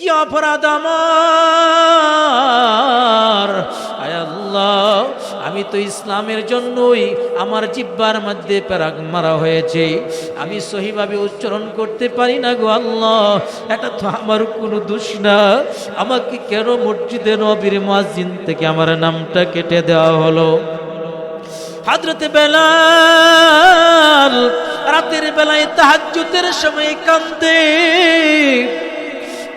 কি অপরাধ আমার? আল্লাহ, আমি তো ইসলামের জন্যই আমার জিব্বার মধ্যে প্যারাগ মারা হয়েছে। আমি সহিভাবে উচ্চারণ করতে পারি না গো আল্লাহ। এটা তো আমার কোনো দোষ না। আমাকে কেন মসজিদে নবীর মাসজিদ থেকে আমার নামটা কেটে দেওয়া হলো? হাজরতে বেলাল রাতের বেলায় তাহাজ্জুদের সময় কান্দে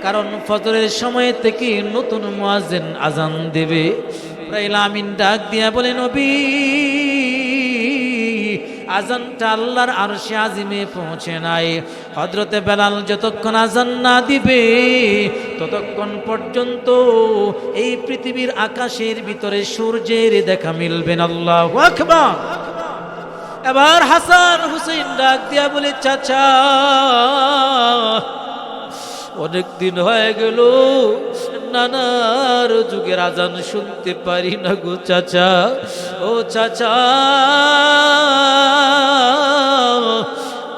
কারণ ফজরের সময় থেকে নতুন মুয়াজ্জিন আজান দেবে। রাইল আমিন ডাক দিয়া বলে, নবী আজানটা আল্লাহর আরশে আজিমে পৌঁছে নাই। হজরতে বেলাল যতক্ষণ আজান না দিবে, ততক্ষণ পর্যন্ত এই পৃথিবীর আকাশের ভিতরে সূর্যের দেখা মিলবেন আল্লাহ এবার হাসান হুসেন ডাক দিয়া বলে, চাচা অনেক দিন হয়ে গেল, নানার যুগের আজান শুনতে পারি না গো চাচা। ও চাচা,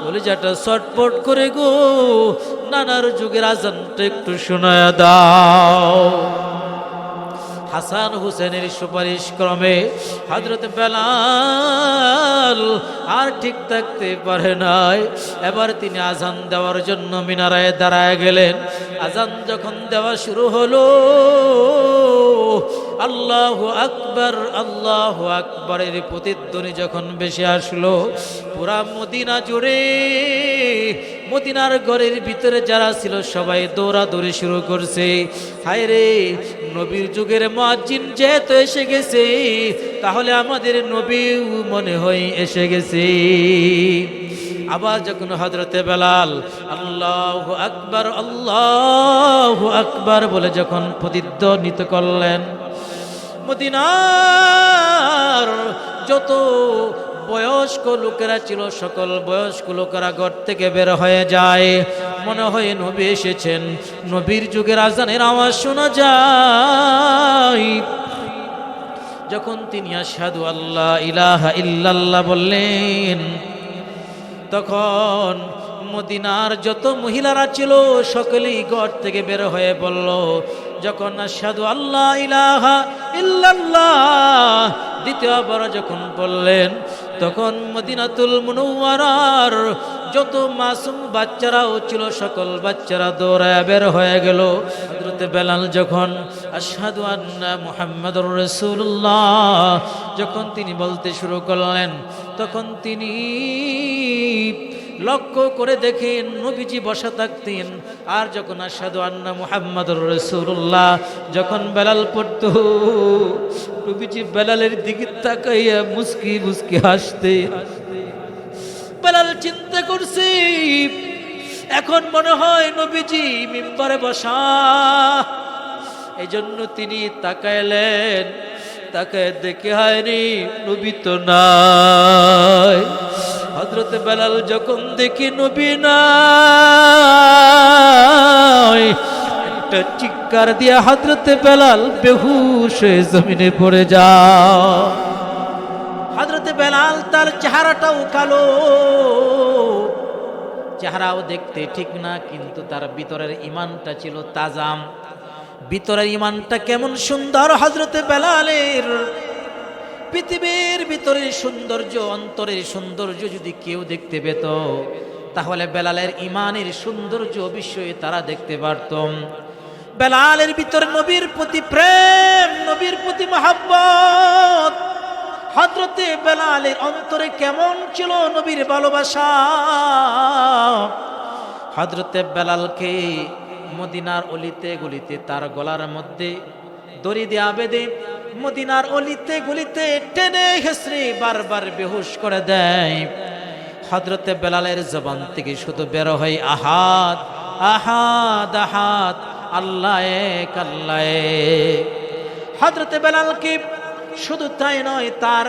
কলেজাটা ছটপট করে গো, নানার যুগের আজানটা একটু শোনায় দাও। হাসান হুসেনের সুপারিশ ক্রমে হজরত বেলাল আর ঠিক থাকতে পারে নাই। এবার তিনি আজান দেওয়ার জন্য মিনারায় দাঁড়ায় গেলেন। আজান যখন দেওয়া শুরু হলো, আল্লাহ আকবর, আল্লাহ আকবরের প্রতিধ্বনি যখন বেশি আসলো, পুরা মদিনা জুড়ে মদিনার ঘরের ভিতরে যারা ছিল সবাই দৌড়াদৌড়ি শুরু করছে। হায় রে নবীর যুগের মুয়াজ্জিন যেহেতু এসে গেছে, তাহলে আমাদের নবীও মনে হয় এসে গেছে। আবার যখন হজরতে বেলাল আল্লাহ আকবর আল্লাহ আকবর বলে যখন প্রতিধ্বনিত করলেন, মদিনার যত বয়স্ক লোকেরা ছিল সকল বয়স্ক লোকেরা ঘর থেকে বের হয়ে যায়। মনে হয় নবী এসেছেন। নবীর যুগের আজানের আওয়াজ শোনা যায়। যখন তিনি আসাদু আল্লাহ ইলাহা ইল্লাল্লাহ বললেন, তখন মদিনার যত মহিলারা ছিল সকলেই ঘর থেকে বের হয়ে বলল, যখন আসাদু আল্লাহ ইলাহা ইল্লাল্লাহ দ্বিতীয়বার যখন বললেন তখন মদিনাতুল মুনওয়ারার যত মাসুম বাচ্চারাও ছিল, সকল বাচ্চারা দৌড়ায় বের হয়ে গেল। হজরতে বেলাল যখন আসাদু আন্না মোহাম্মদ রসুল্লাহ যখন তিনি বলতে শুরু করলেন, তখন তিনি লক্ষ্য করে দেখেন, নবীজি বসা থাকতেন। আর যখন আসাদু আন্না মুহাম্মদুর রসুল্লাহ যখন বেলাল পড়ত, নবীজি বেলালের দিকে তাকাইয়া মুসকি মুসকি হাসতে। বেলাল চিন্তা করছি, এখন মনে হয় নবীজি মিম্বারে বসা। এই জন্য তিনি তাকাইলেন তাকায় দেখে হয়নি, নবী তো নাই। হজরত বেলাল যখন দেখি নবী নাই, একটা চিৎকার দিয়ে হজরতে বেলাল বেহুশ জমিনে পড়ে যাও হজরতে বেলাল তার চেহারাটাও কালো চেহারাও দেখতে ঠিক না, কিন্তু তার ভিতরের ইমানটা ছিল তাজাম ভিতরের ইমানটা কেমন সুন্দর হজরতে বেলালের। পৃথিবীর ভিতরের সৌন্দর্য, অন্তরের সৌন্দর্য যদি কেউ দেখতে পেত, তাহলে বেলালের ইমানের সৌন্দর্য বিষয়ে তারা দেখতে পারতম বেলালের ভিতরে নবীর প্রতি প্রেম, নবীর প্রতি মহাব্বত হজরতে বেলালের অন্তরে কেমন ছিল নবীর ভালোবাসা? হজরতে বেলালকে মদিনার অলিতে গলিতে তার গলার মধ্যে দড়ি দেয়া বেঁধে মদিনার অলিতে গলিতে টেনে হেসরে বারবার বেহুশ করে দেয়। হজরতে বেলালের জবান থেকে শুধু বেরো হয় আহাত আহাদ আহাদ, আল্লাহ এক, আল্লাহ। হজরতে বেলালকে শুধু তাই নয়, তার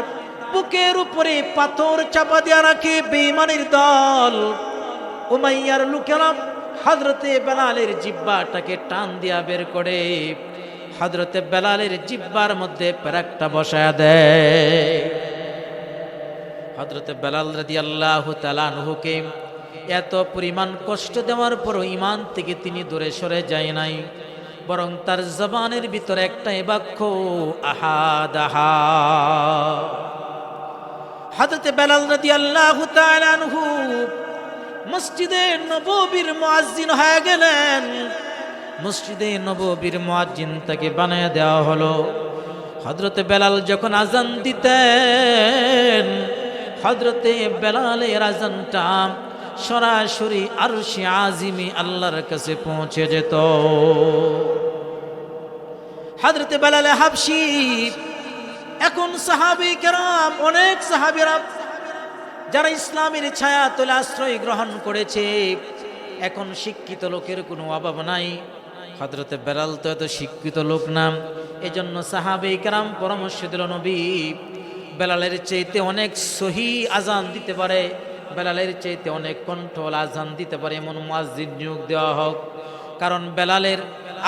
বুকের উপরে পাথর চাপা দিয়া রাখে বেইমানের দল। উমাইয়ার লোকেরা হজরতে বেলালের জিব্বাটাকে টান দিয়া বের করে। হজরতে বেলালের জিব্বার মধ্যে প্যারাকটা বসায়া দেয়। হজরতে বেলাল রাদি আল্লাহ তালানহুকে এত পরিমাণ কষ্ট দেওয়ার পরও ইমান থেকে তিনি দূরে সরে যায় নাই, বরং তার জবানের ভিতরে একটাই বাক্য, আহাদ আহা হাজরতে বেলাল রাদি আল্লাহ আনহু মসজিদে নববীর হয়ে গেলেন। মসজিদে নববীর মুয়াজ্জিন তাকে বানিয়ে দেওয়া হলো। হজরতে বেলাল যখন আজান দিতেন হজরতে বেলালের আজানটা সরাসরি আরশি আজিমি আল্লাহর কাছে পৌঁছে যেত। হজরতে বেলালে হাবশি এখন সাহাবি কেরাম, অনেক সাহাবিরা যারা ইসলামের ছায়া তোলে আশ্রয় গ্রহণ করেছে, এখন শিক্ষিত লোকের কোনো অভাব নাই। হজরতে বেলাল তো এত শিক্ষিত লোক নাম এজন্য সাহাবে কেরাম পরামর্শ দিল, নবী, বেলালের চাইতে অনেক সহি আজান দিতে পারে, বেলালের চাইতে অনেক কণ্ঠল আজান দিতে পারে, এমন মসজিদ নিয়োগ দেওয়া হোক। কারণ বেলালের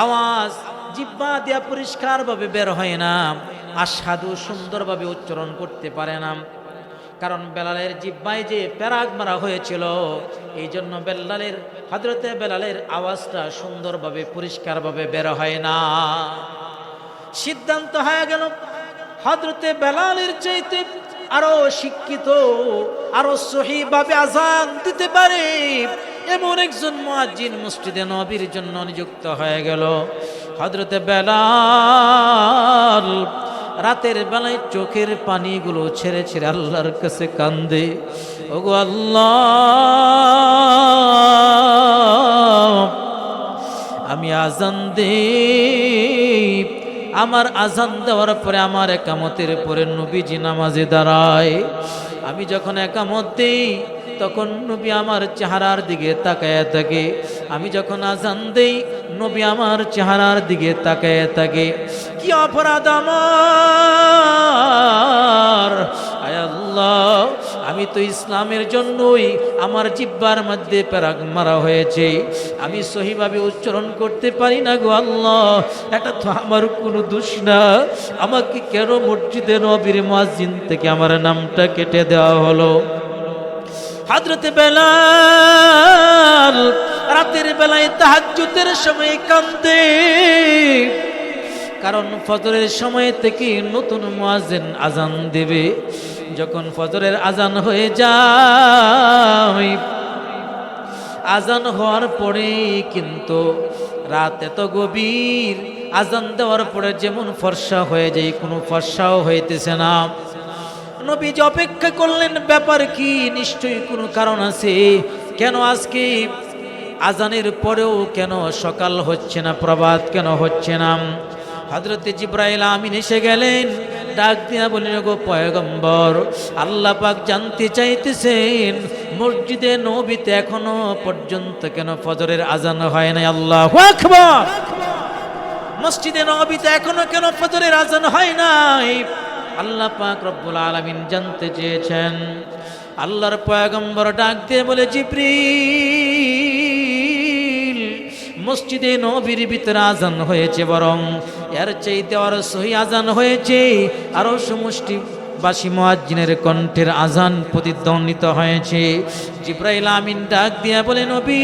আওয়াজ জিব্বা দেওয়া পরিষ্কারভাবে বের হয় না আসাদু সুন্দরভাবে উচ্চারণ করতে পারে না। কারণ বেলালের জিব্বায় যে প্যারাগ মারা হয়েছিল এই জন্য বেলালের হজরতে বেলালের আওয়াজটা সুন্দরভাবে, পরিষ্কারভাবে বের হয় না। সিদ্ধান্ত হয়ে গেল হজরতে বেলালের চাইতে আরও শিক্ষিত, আরও সহিভাবে আজান দিতে পারে এমন একজন মুয়াজ্জিন মসজিদে নবীর জন্য নিযুক্ত হয়ে গেল। হজরতে বেলাল রাতের বেলায় চোখের পানিগুলো ছেড়ে ছেড়ে আল্লাহর কাছে কান্দে। ওগো আল্লাহ, আমি আজান দে আমার আজান দেওয়ার পরে আমার একামতের পরে নবীজি নামাজে দাঁড়ায়। আমি যখন একামত দিই তখন নবী আমার চেহারার দিকে তাকায় থাকে। আমি যখন আজান দেই, নবী আমার চেহারার দিকে তাকায় থাকে। কি অপরাধ আমার? আল্লাহ, আমি তো ইসলামের জন্যই আমার জিব্বার মধ্যে প্যারাগ মারা হয়েছে। আমি সহিভাবে উচ্চারণ করতে পারি না গো আল্লাহ, এটা তো আমার কোনো দোষ না। আমাকে কেন মসজিদে নবীর মাজিন থেকে আমার নামটা কেটে দেওয়া হলো? হাজরতে বেলাল রাতের বেলায় তাহাজ্জুদের সময় কান্দে কারণ ফজরের সময় থেকে নতুন মুয়াজ্জিন আজান দেবে। যখন ফজরের আজান হয়ে যায় আজান হওয়ার পরে কিন্তু রাত এত গভীর আজান দেওয়ার পরে যেমন ফর্সা হয়ে যায়, কোনো ফর্সাও হইতেছে না। নবীজি অপেক্ষা করলেন, ব্যাপার কি? নিশ্চয়ই কোনো কারণ আছে। কেন আজকে? আজানের পরেও কেন সকাল হচ্ছে না, প্রভাত কেন হচ্ছে না? হজরতে জিব্রাইল আমিন এসে গেলেন, ডাক দিয়া বলেন গো পয়গম্বর, আল্লাহ পাক জানতে চাইতেছেন, মসজিদে নবীতে এখনও পর্যন্ত কেন ফজরের আজান হয় নাই? আল্লাহ মসজিদে নবীতে এখনও কেন ফজরের আজান হয় নাই? আল্লাহ পাক রব্বুল আলামিন জানতে চেয়েছেন। আল্লাহর পয়গম্বর ডাক দিয়ে বলে, জিব্রিল, মসজিদে নবীর ভিতরে আজান হয়েছে বরং এর চাইতে আরও সহি আজান হয়েছে। আরও সমষ্টি বাসি মুয়াজ্জিনের কণ্ঠের আজান প্রতিদ্বন্দ্বিত হয়েছে। জিব্রাইল আমিন ডাক দিয়া বলে, নবী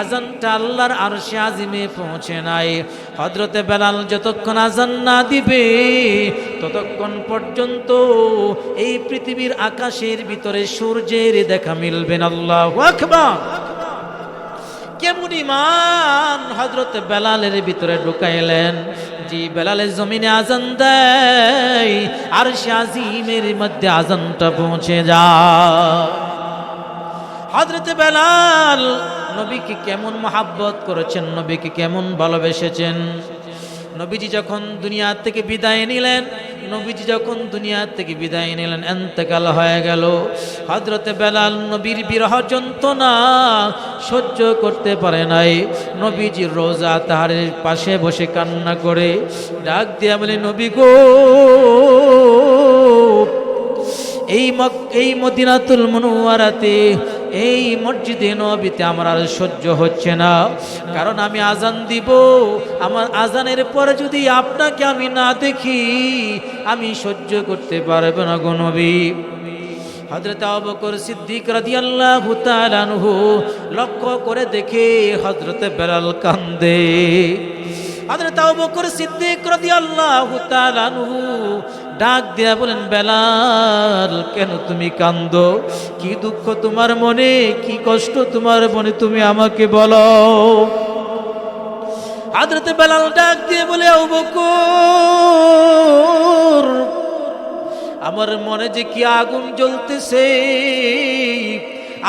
আজানটা আল্লাহর আরশে আজিমে পৌঁছে নাই। হজরতে বেলাল যতক্ষণ আজান না দিবে, ততক্ষণ পর্যন্ত এই পৃথিবীর আকাশের ভিতরে সূর্যের দেখা মিলবেন আল্লাহ কেমন ইমান হজরত বেলালের ভিতরে ঢুকাইলেন। জি, বেলালের জমিনে আজান দেয় আর সে আজিমের মধ্যে আজানটা পৌঁছে যায়। হজরত বেলাল নবীকে কেমন মহাব্বত করেছেন, নবীকে কেমন ভালোবেসেছেন? নবীজি যখন দুনিয়া থেকে বিদায় নিলেন, নবীজি যখন দুনিয়া থেকে বিদায় নিলেন, এন্তেকাল হয়ে গেল। হজরতে বেলাল নবীর বিরহ যন্ত্রণা সহ্য করতে পারে নাই। নবীজির রোজা তাহারের পাশে বসে কান্না করে ডাক দিয়া বলে, নবী গো, এই মক, এই মদিনাতুল মনুয়ারাতে এই মসজিদে নবীতে আমার আর সহ্য হচ্ছে না। কারণ আমি আজান দিব, আমার আজানের পরে যদি আপনাকে আমি না দেখি, আমি সহ্য করতে পারব না গো নবী। হজরত আবকর সিদ্দিক রাদিয়াল্লাহু তাআলা আনহু লক্ষ্য করে দেখে হজরত বেলাল কান্দে হজরত আবকর সিদ্দিক রাদিয়াল্লাহু তাআলা আনহু ডাক দিয়া বলেন, বেলাল, কেন তুমি কান্দো কি দুঃখ তোমার মনে, কি কষ্ট তোমার মনে, তুমি আমাকে বলো। হাজরতে বেলাল ডাক দিয়ে বলে আমার মনে যে কি আগুন জ্বলতেছে,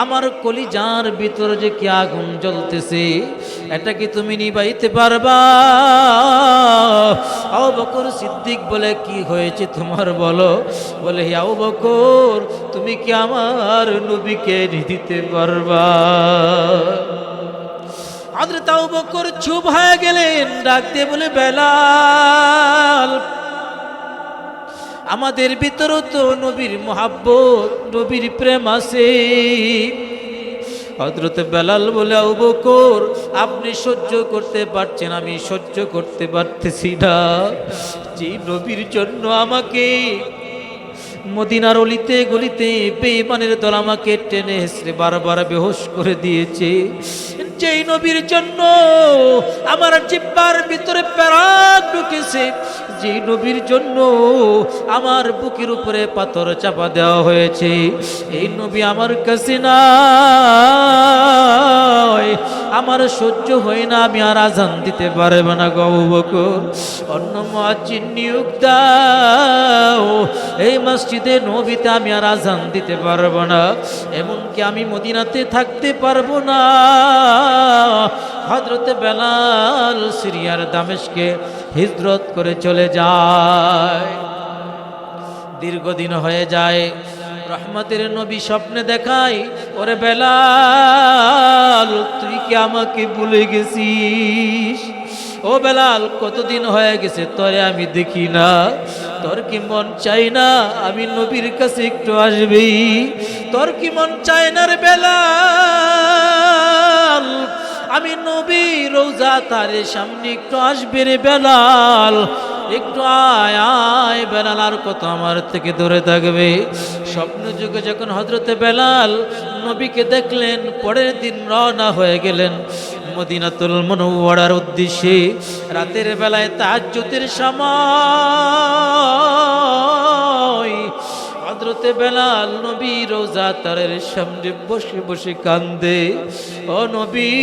আমার কলিজার ভিতরে যে কি আগুন জ্বলতেছে এটা কি তুমি নিবাইতে পারবা? আবু বকর সিদ্দিক বলে, কি হয়েছে তোমার বলো? বলে আবু বকর, তুমি কি আমার নবীকে দিতে পারবা? হযরত তাও বকর চুপ হয়ে গেলেন, ডাক দিয়ে বলে, বেলাল, আমাদের ভিতরও তো নবীর মোহাব্বত, নবীর প্রেম আছে। হজরত বেলাল বলে অবকর আপনি সহ্য করতে পারছেন, আমি সহ্য করতে পারতেছি না। যে নবীর জন্য আমাকে মদিনার অলিতে গলিতে বেইমানের দল আমাকে টেনে হেসড়ে বারবার বেহোশ করে দিয়েছে। যেই নবীর জন্য আমার জিব্বার ভিতরে প্যারাক ঢুকেছে যে নবীর জন্য আমার বুকের উপরে পাথর চাপা দেওয়া হয়েছে। এই নবী আমার কাছে না আমার সহ্য হয় না, আমি আর আজান দিতে পারব না গৌবক অন্য মাচিন নিয়োগ দাও। এই মসজিদে নবীতে আমি আর আজান দিতে পারব না, এমনকি আমি মদিনাতে থাকতে পারব না। হজরতে বেলাল সিরিয়ার দামেশকে হিজরত করে চলে যায়। দীর্ঘদিন হয়ে যায়, রহমতের নবী স্বপ্নে দেখাই, ওরে বেলাল, তুই কি আমাকে ভুলে গেছিস? ও বেলাল, কতদিন হয়ে গেছে, তরে আমি দেখি না। তোর কি মন চাই না? আমি নবীর কাছে একটু আসবি। তোর কি মন চায় না রে বেলাল? আমি নবী রোজা তারে সামনে একটু আসবে রে বেলাল। একটু আয় আয় বেলাল আর কত আমার থেকে দূরে থাকবে। স্বপ্ন যুগে যখন হজরতে বেলাল নবীকে দেখলেন, পরের দিন রওনা হয়ে গেলেন। মদিনাতুল মনোয়ারার উদ্দেশ্যে রাতের বেলায় তাজ্জুতের সময় হজরতে বেলাল নবী রোজা তারের সামনে বসে বসে কান্দে, ও নবী,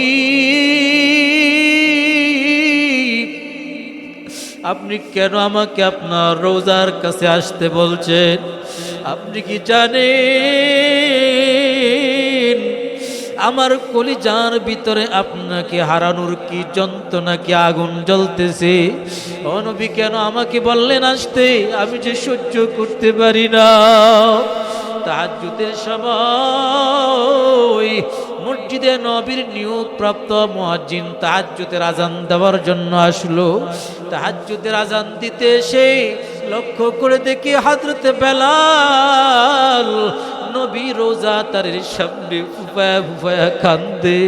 আপনি কেন আমাকে আপনার রোজার কাছে আসতে বলছেন? আপনি কি জানেন? আমার কলিজার ভিতরে আপনাকে হারানোর কি যন্ত্রণা, কি আগুন জ্বলতেছে? অনবী কেন আমাকে বললেন আসতে? আমি যে সহ্য করতে পারি না। তাহাজ্জুদের সময় মসজিদে নবীর নিয়োগ প্রাপ্ত মুয়াজ্জিন তাহাজ্জুদের আজান দেওয়ার জন্য আসলো। তাহাজ্জুদের আজান দিতে এসে লক্ষ্য করে দেখি হাজরতে বেলাল নবী রোজা তার সামনে ফুফায়া ফুফায়া কান্দে,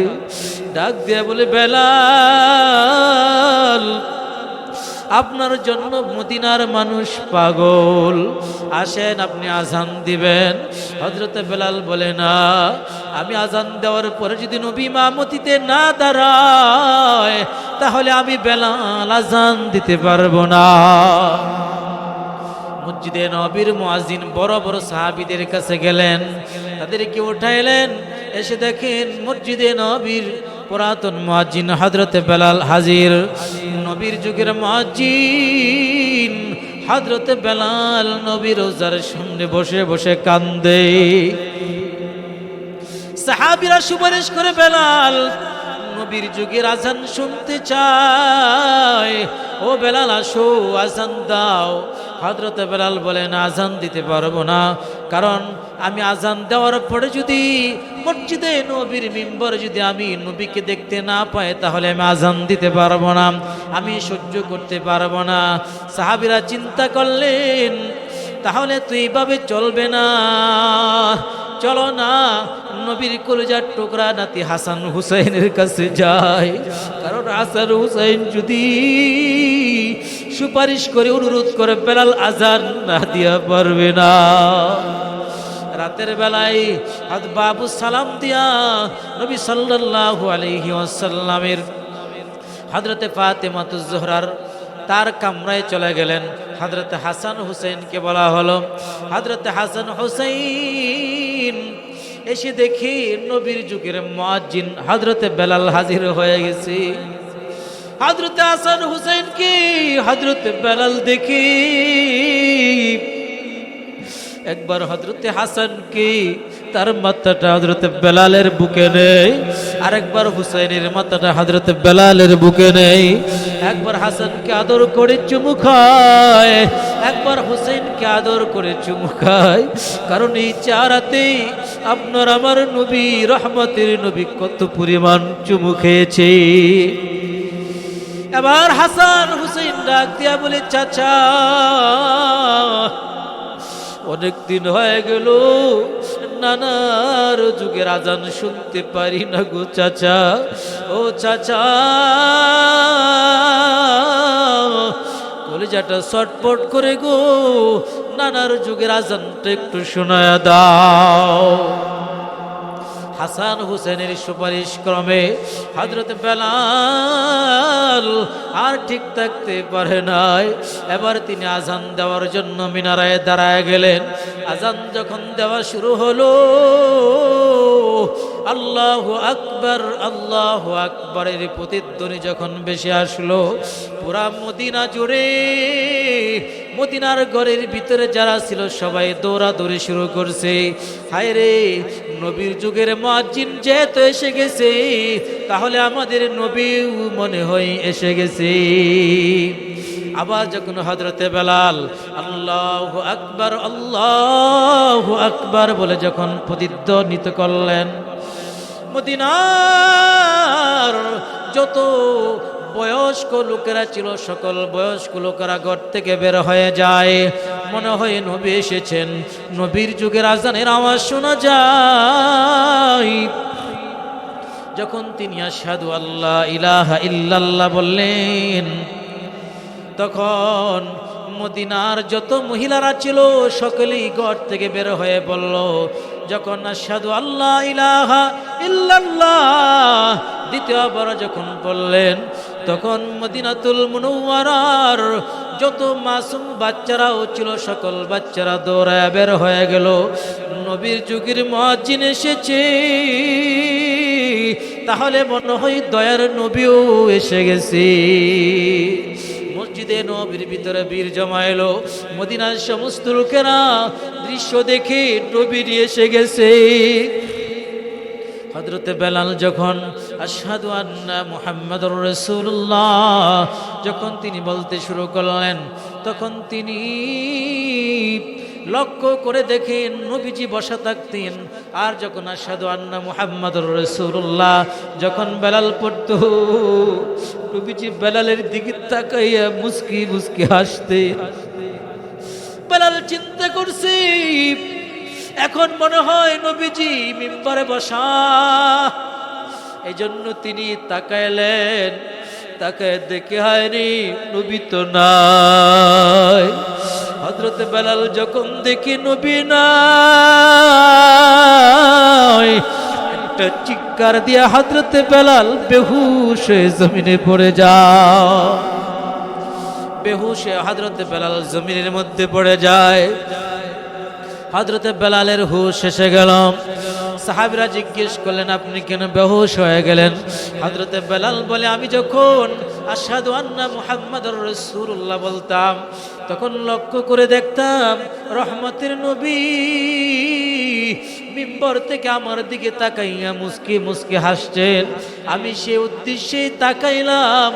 ডাক দিয়ে বলে, বেলাল, আপনার জন্য মদিনার মানুষ পাগল। আসেন, আপনি আজান দিবেন। হজরতে বেলাল বলে, না, আমি আজান দেওয়ার পরে যদি নবী মামতিতে না দাঁড়ায়, তাহলে আমি বেলাল আজান দিতে পারব না। মসজিদে নবীর মুয়াজ্জিন বড় বড় সাহাবীদের কাছে গেলেন। তাদেরকে উঠাইলেন, এসে দেখেন মসজিদে নবীর পুরাতন মুয়াজ্জিন হযরতে বেলাল হাজির। নবীর যুগের মুয়াজ্জিন হযরতে বেলাল নবীর রোজার সামনে বসে বসে কান্দে। সাহাবীরা সুপারিশ করে বেলাল নবীর যুগের আজান শুনতে চায়। ও বেলাল, আসো, আজান দাও। হজরত বেলাল বলেন, আজান দিতে পারব না। কারণ আমি আজান দেওয়ার পরে যদি মসজিদে নবীর মিম্বর যদি আমি নবীকে দেখতে না পাই, তাহলে আমি আজান দিতে পারব না। আমি সহ্য করতে পারব না। সাহাবিরা চিন্তা করলেন, তাহলে তো এইভাবে চলবে না। চলো না, নবীর কলেজার টুকরা নাতি হাসান হুসাইনের কাছে যায় কারণ হাসান হুসাইন যদি সুপারিশ করে, অনুরোধ করে, বেলাল আজান না দিয়া পারবে না। রাতের বেলায় বাবু সালাম দিয়া নবী সাল্লাল্লাহু আলাইহি হজরতে ফাতেমাতুজ জোহরার তার কামরায় চলে গেলেন। হজরত হাসান হুসেনকে বলা হলো হজরত হাসান হুসেন এসে দেখি নবীর যুগের মুয়াজ্জিন হজরতে বেলাল হাজির হয়ে গেছে। হজরতে হাসান হুসেন কি? হজরতে বেলাল দেখি। একবার হজরতে হাসান কি? তার মাথাটা হজরতে বেলালের বুকে নেই। আরেকবার হুসাইনের মাথাটা হজরতে বেলালের বুকে নেই। একবার হাসানকে আদর করে চুমু খায়, একবার হুসেনকে আদর করে চুমু খায়। কারণ এই চারাতেই আপনার আমার নবী, রহমতের নবী কত পরিমাণ চুমু খেয়েছে। এবার হাসান হুসেন ডাক দিয়া বলে, চাচা, অনেক দিন হয়ে গেল নানার যুগের আজান শুনতে পারি না গো চাচা। ও চাচা, কলিজাটা শটপট করে গো, নানার যুগের আজানটা একটু শোনায় দাও। হাসান হুসেনের সুপারিশ ক্রমে হজরত বেলাল আর ঠিক থাকতে পারে নাই। এবার তিনি আজান দেওয়ার জন্য মিনারায় দাঁড়ায় গেলেন। আজান যখন দেওয়া শুরু হলো, আল্লাহ আকবর, আল্লাহ আকবরের প্রতিধ্বনি যখন বেশি আসলো, পুরা মদিনা জুড়ে মদিনার ঘরের ভিতরে যারা ছিল সবাই দৌড়াদৌড়ি শুরু করছে। হায় রে নবীর যুগের মাজিন যেহেতু এসে গেছে, তাহলে আমাদের নবীও মনে হয় এসে গেছে। আবার যখন হজরতে বেলাল আল্লাহ আকবর আল্লাহ আকবর বলে যখন প্রতিধ্বনিত করলেন, মদিনার যত বয়স্ক লোকেরা ছিল সকল বয়স্ক লোকেরা ঘর থেকে বের হয়ে যায়। মনে হয় নবী এসেছেন। নবীর যুগের আজানের আওয়াজ শোনা যায়। যখন তিনি আসাদু আল্লাহ ইলাহা ইল্লাল্লাহ বললেন, তখন মদিনার যত মহিলারা ছিল সকলেই ঘর থেকে বের হয়ে বলল, যখন আসাদু আল্লাহ ইলাহা ইল্লাল্লাহ দ্বিতীয়বার যখন বললেন তখন মদিনাতুল মুনওয়ারার যত মাসুম বাচ্চারাও ছিল, সকল বাচ্চারা দৌড়ায় বের হয়ে গেল। নবীর যুগের মহাজিন এসেছে। তাহলে মনে হয় দয়ার নবীও এসে গেছে। মসজিদে নবীর ভিতরে বীর জমা এলো। মদিনার সমস্ত লোকেরা দৃশ্য দেখে নবীর এসে গেছে। হজরতে বেলাল যখন আসাদু আন্না মুহাম্মদুর রসুল্লাহ যখন তিনি বলতে শুরু করলেন, তখন তিনি লক্ষ্য করে দেখেন নবীজি বসা থাকতেন। আর যখন আসাদু আন্না মুহাম্মদুর রসুল্লাহ যখন বেলাল পড়তো, নবীজি বেলালের দিকে তাকাইয়া মুস্কি মুস্কি হাসতে বেলাল চিন্তা করছে, এখন মনে হয় নবীজি মিম্বারে বসা। এই জন্য তিনি তাকাইলেন তাকে দেখে হয়নি, নবী তো নাই। হজরত বেলাল যখন দেখি নবী নাই, একটা চিৎকার দিয়া হজরতে বেলাল বেহুশ জমিনে পড়ে যাও বেহুশে হজরতে বেলাল জমিনের মধ্যে পড়ে যায়। হজরতে বেলালের হুশ এসে গেল। সাহাবিরা জিজ্ঞেস করলেন, আপনি কেন বেহুশ হয়ে গেলেন? হজরতে বেলাল বলে, আমি যখন আসাদু আন্না মুহাম্মদ রসুল্লাহ বলতাম, তখন লক্ষ্য করে দেখতাম রহমতের নবী মিম্বর থেকে আমার দিকে তাকাইয়া মুসকি মুসকি হাসছেন। আমি সে উদ্দেশ্যে তাকাইলাম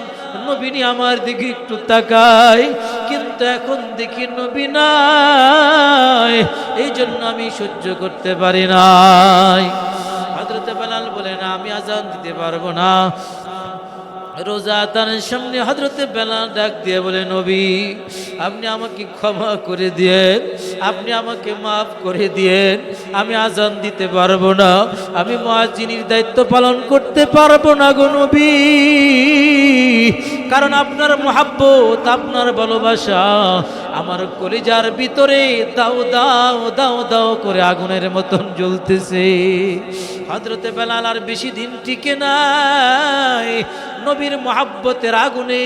নবীনি আমার দিকে একটু তাকাই কিন্তু এখন দেখি নবী নাই এই জন্য আমি সহ্য করতে পারি নাই। হজরত বেলাল বলে না আমি আজান দিতে পারব না। রোজা তার সামনে হজরতে বেলাল ডাক দিয়ে বলে, নবী, আপনি আমাকে ক্ষমা করে দিয়েন, আপনি আমাকে মাফ করে দিয়েন, আমি আজান দিতে পারব না, আমি মহাজিনীর দায়িত্ব পালন করতে পারব না গো নবী। কারণ আপনার মহাব্বত, আপনার ভালোবাসা আমার কলিজার ভিতরে দাও দাও দাও দাও করে আগুনের মতন জ্বলতেছে। হজরতে বেলাল আর বেশি দিন টিকে নাই। নবীর মহাব্বতের আগুনে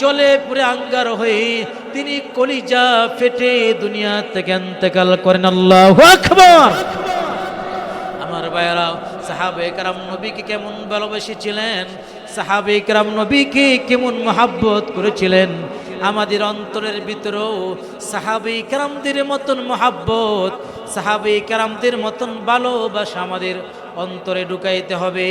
জলে পুরে আঙ্গার হয়ে তিনি কলিজা ফেটে দুনিয়া থেকে এন্তেকাল করেন। আল্লাহ আমার ভাইয়েরা সাহাবে কারাম নবীকে কেমন ভালোবেসেছিলেন? সাহাবে কারাম নবীকে কেমন মহাব্বত করেছিলেন? আমাদের অন্তরের ভিতরেও সাহাবে কারামদের মতন মহাব্বত, সাহাবে কারামদের মতন ভালোবাসা আমাদের অন্তরে ঢুকাইতে হবে।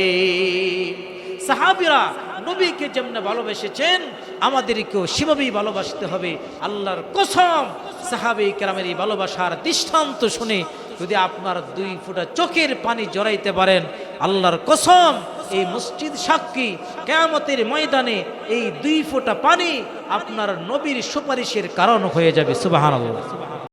সাহাবিরা নবীকে যেমন ভালোবেসেছেন, আমাদেরকেও সেভাবেই ভালোবাসতে হবে। আল্লাহর কসম, সাহাবে কেরামের এই ভালোবাসার দৃষ্টান্ত শুনে যদি আপনার দুই ফুটা চোখের পানি জড়াইতে পারেন, আল্লাহর কসম, এই মসজিদ সাক্ষী কেয়ামতের ময়দানে এই দুই ফোঁটা পানি আপনার নবীর সুপারিশের কারণ হয়ে যাবে সুবাহান